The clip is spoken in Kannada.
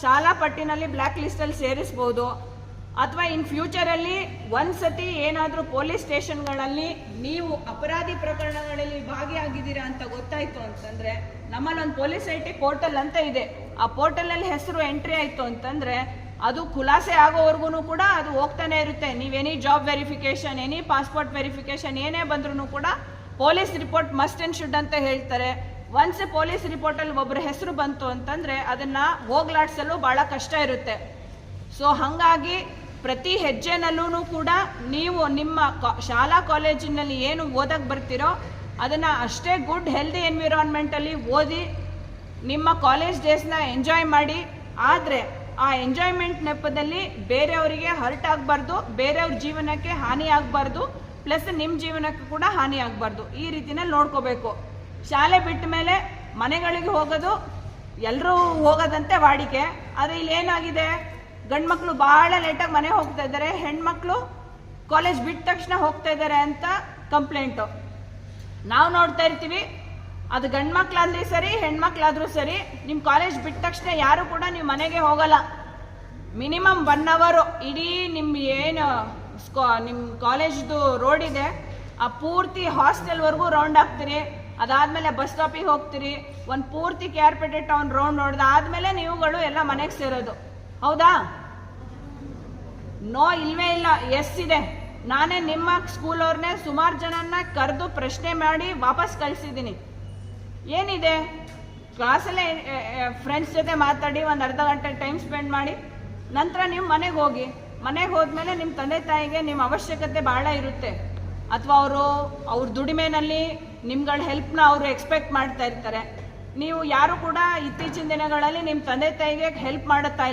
ಶಾಲಾ ಪಟ್ಟಿನಲ್ಲಿ ಬ್ಲ್ಯಾಕ್ ಲಿಸ್ಟಲ್ಲಿ ಸೇರಿಸ್ಬೋದು. ಅಥವಾ ಇನ್ ಫ್ಯೂಚರಲ್ಲಿ ಒಂದ್ಸತಿ ಏನಾದರೂ ಪೊಲೀಸ್ ಸ್ಟೇಷನ್ಗಳಲ್ಲಿ ನೀವು ಅಪರಾಧಿ ಪ್ರಕರಣಗಳಲ್ಲಿ ಭಾಗಿಯಾಗಿದ್ದೀರಾ ಅಂತ ಗೊತ್ತಾಯ್ತು ಅಂತಂದ್ರೆ, ನಮ್ಮಲ್ಲಿ ಒಂದು ಪೊಲೀಸ್ ಐ ಪೋರ್ಟಲ್ ಅಂತ ಇದೆ. ಆ ಪೋರ್ಟಲಲ್ಲಿ ಹೆಸರು ಎಂಟ್ರಿ ಆಯ್ತು ಅಂತಂದ್ರೆ, ಅದು ಖುಲಾಸೆ ಆಗೋವರೆಗೂ ಕೂಡ ಅದು ಹೋಗ್ತಾನೆ ಇರುತ್ತೆ. ನೀವು any job verification any passport verification ಏನೇ ಬಂದ್ರೂ ಕೂಡ police report must and should ಅಂತ ಹೇಳ್ತಾರೆ. ಒನ್ಸ್ ಪೊಲೀಸ್ ರಿಪೋರ್ಟಲ್ಲಿ ಒಬ್ಬರ ಹೆಸರು ಬಂತು ಅಂತಂದ್ರೆ ಅದನ್ನ ಹೋಗ್ಲಾಡ್ಸಲು ಬಹಳ ಕಷ್ಟ ಇರುತ್ತೆ. ಸೊ ಹಾಗಾಗಿ ಪ್ರತಿ ಹೆಜ್ಜೆನಲ್ಲೂ ಕೂಡ ನೀವು ನಿಮ್ಮ ಶಾಲಾ ಕಾಲೇಜಿನಲ್ಲಿ ಏನು ಓದಕ್ಕೆ ಬರ್ತೀರೋ ಅದನ್ನು ಅಷ್ಟೇ ಗುಡ್, ಹೆಲ್ದಿ ಎನ್ವಿರಾನ್ಮೆಂಟಲ್ಲಿ ಓದಿ ನಿಮ್ಮ ಕಾಲೇಜ್ ಡೇಸ್ನ ಎಂಜಾಯ್ ಮಾಡಿ. ಆದರೆ ಆ ಎಂಜಾಯ್ಮೆಂಟ್ ನೆಪದಲ್ಲಿ ಬೇರೆಯವರಿಗೆ ಹರ್ಟ್ ಆಗಬಾರ್ದು, ಬೇರೆಯವ್ರ ಜೀವನಕ್ಕೆ ಹಾನಿ ಆಗಬಾರ್ದು, ಪ್ಲಸ್ ನಿಮ್ಮ ಜೀವನಕ್ಕೆ ಕೂಡ ಹಾನಿ ಆಗಬಾರ್ದು. ಈ ರೀತಿನಲ್ಲಿ ನೋಡ್ಕೋಬೇಕು. ಶಾಲೆ ಬಿಟ್ಟ ಮೇಲೆ ಮನೆಗಳಿಗೆ ಹೋಗೋದು ಎಲ್ಲರೂ ಹೋಗೋದಂತೆ ವಾಡಿಕೆ. ಆದರೆ ಇಲ್ಲಿ ಏನಾಗಿದೆ? ಗಂಡು ಮಕ್ಕಳು ಭಾಳ ಲೇಟಾಗಿ ಮನೆ ಹೋಗ್ತಾ ಇದ್ದಾರೆ. ಹೆಣ್ಮಕ್ಳು ಕಾಲೇಜ್ ಬಿಟ್ಟ ತಕ್ಷಣ ಹೋಗ್ತಾ ಇದ್ದಾರೆ ಅಂತ ಕಂಪ್ಲೇಂಟು ನಾವು ನೋಡ್ತಾ ಇರ್ತೀವಿ, ಅದು ಗಂಡು ಸರಿ, ಹೆಣ್ಮಕ್ಳಾದ್ರೂ ಸರಿ ನಿಮ್ಮ ಕಾಲೇಜ್ ಬಿಟ್ಟ ತಕ್ಷಣ ಯಾರು ಕೂಡ ನೀವು ಮನೆಗೆ ಹೋಗಲ್ಲ. ಮಿನಿಮಮ್ ಒನ್ ಅವರು ಇಡೀ ನಿಮ್ಮ ಏನು ಸ್ಕಾ ನಿಮ್ಮ ಕಾಲೇಜ್ದು ರೋಡ್ ಇದೆ. ಆ ಪೂರ್ತಿ ಹಾಸ್ಟೆಲ್ವರೆಗೂ ರೌಂಡ್ ಹಾಕ್ತೀರಿ ಅದಾದಮೇಲೆ ಬಸ್ ಸ್ಟಾಪಿಗೆ ಹೋಗ್ತೀರಿ, ಒಂದು ಪೂರ್ತಿ ಕೆ ಪೇಟೆ ಟೌನ್ ರೌಂಡ್ ನೋಡ್ದಾದ್ಮೇಲೆ ನೀವುಗಳು ಎಲ್ಲ ಮನೆಗೆ ಸೇರೋದು. ಹೌದಾ? ನೋ ಇಲ್ವೇ ಇಲ್ಲ ಎಸ್ ಇದೆ. ನಾನೇ ನಿಮ್ಮ ಸ್ಕೂಲ್ ಅವ್ರನ್ನೇ ಸುಮಾರು ಜನನ್ನ ಕರೆದು ಪ್ರಶ್ನೆ ಮಾಡಿ ವಾಪಸ್ ಕಳಿಸಿದ್ದೀನಿ. ಏನಿದೆ? ಕ್ಲಾಸಲ್ಲೇ ಫ್ರೆಂಡ್ಸ್ ಜೊತೆ ಮಾತಾಡಿ ಒಂದು ಅರ್ಧ ಗಂಟೆ ಟೈಮ್ ಸ್ಪೆಂಡ್ ಮಾಡಿ, ನಂತರ ನೀವು ಮನೆಗೆ ಹೋಗಿ, ಮನೆಗೆ ಹೋದ್ಮೇಲೆ ನಿಮ್ಮ ತಂದೆ ತಾಯಿಗೆ ನಿಮ್ಮ ಅವಶ್ಯಕತೆ ಭಾಳ ಇರುತ್ತೆ. ಅಥವಾ ಅವರು, ಅವ್ರ ದುಡಿಮೆನಲ್ಲಿ ನಿಮ್ಗಳ ಹೆಲ್ಪ್ನ ಅವರು ಎಕ್ಸ್ಪೆಕ್ಟ್ ಮಾಡ್ತಾ ಇರ್ತಾರೆ. ನೀವು ಯಾರು ಕೂಡ ಇತ್ತೀಚಿನ ದಿನಗಳಲ್ಲಿ ನಿಮ್ಮ ತಂದೆ ತಾಯಿಗೆ ಹೆಲ್ಪ್ ಮಾಡುತ್ತಾ ಇಲ್ಲ.